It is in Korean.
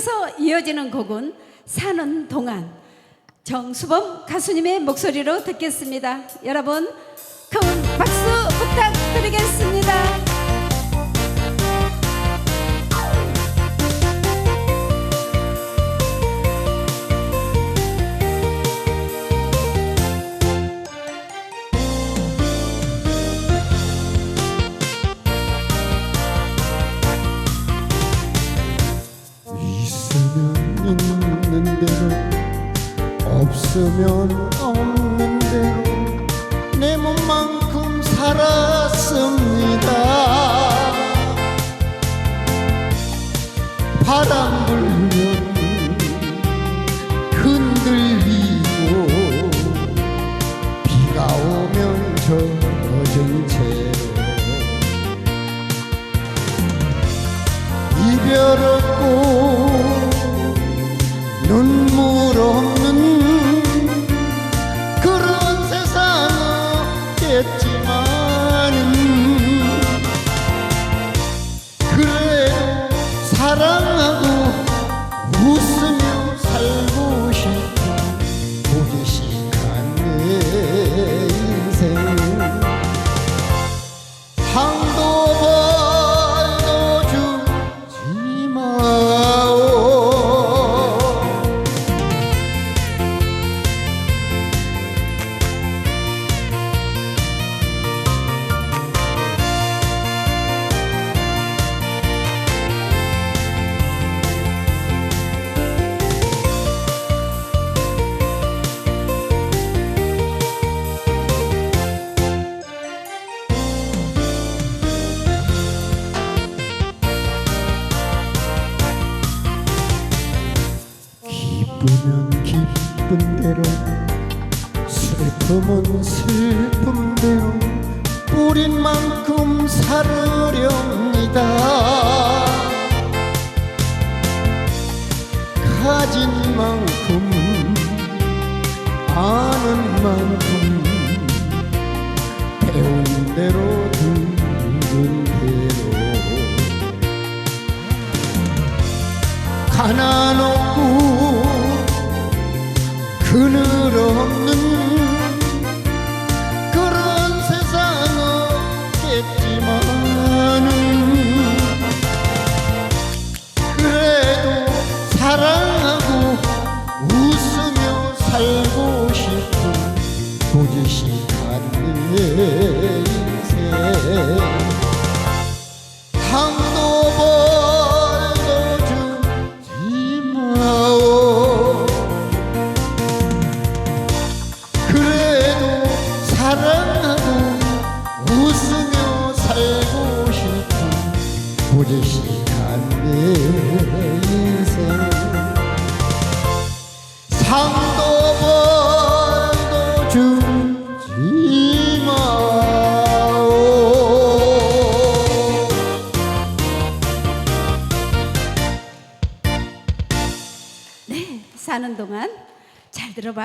계속해서 이어지는 곡은 사는 동안 정수범 가수님의 목소리로 듣겠습니다. 여러분 큰 박수 부탁드리겠습니다. 대로 없으면 없는 대로 내 몸만큼 살았습니다. 바람 불면 흔들리고 비가 오면 젖은 채로 이별 없 사 기쁘면 기쁜 대로 슬픔은 슬픔대로 뿌린 만큼 살으렵니다. 가진 만큼 아는 만큼 배운 대로 듣는 대로. 가난 없고 그늘 없는 웃으며 살고 싶은 보지식한 내 인생 상도 벌도 주지 마오 네, 사는 동안 잘 들어봤습니다.